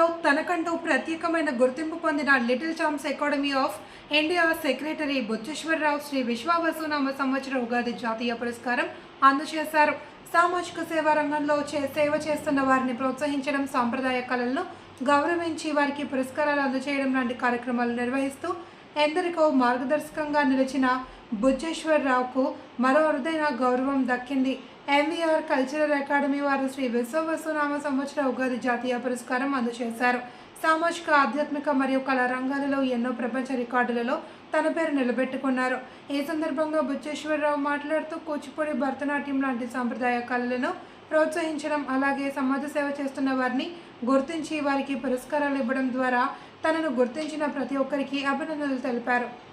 రంగంలో తనకంటూ ప్రత్యేకమైన గుర్తింపు పొందిన little champs academy of India secretary Bucheswararao Shri విశ్వావసునామ సంవత్సర ఉగాది జాతీయ పురస్కారం అందజేశారు. సామాజిక సేవా రంగంలో చే సేవ చేస్తున్న వారిని ప్రోత్సహించడం సాంప్రదాయ కళలను గౌరవించి వారికి పురస్కారాలు అందజేయడం లాంటి కార్యక్రమాలు నిర్వహిస్తూ ఎందరికో మార్గదర్శకంగా నిలిచిన బుజ్జేశ్వరరావుకు మరో అరుదైన గౌరవం దక్కింది. ఎంవీఆర్ కల్చరల్ అకాడమీ వారు శ్రీ విశ్వవసునామ సంవత్సర ఉగాది జాతీయ పురస్కారం అందజేశారు. సామాజిక ఆధ్యాత్మిక మరియు కళా రంగాలలో ఎన్నో ప్రపంచ రికార్డులలో తన పేరు నిలబెట్టుకున్నారు. ఈ సందర్భంగా బుచ్చేశ్వరరావు మాట్లాడుతూ కూచిపూడి భరతనాట్యం లాంటి సాంప్రదాయ కళలను ప్రోత్సహించడం అలాగే సమాజ సేవ చేస్తున్న వారిని గుర్తించి వారికి పురస్కారాలు ఇవ్వడం ద్వారా తనను గుర్తించిన ప్రతి ఒక్కరికి అభినందనలు తెలిపారు.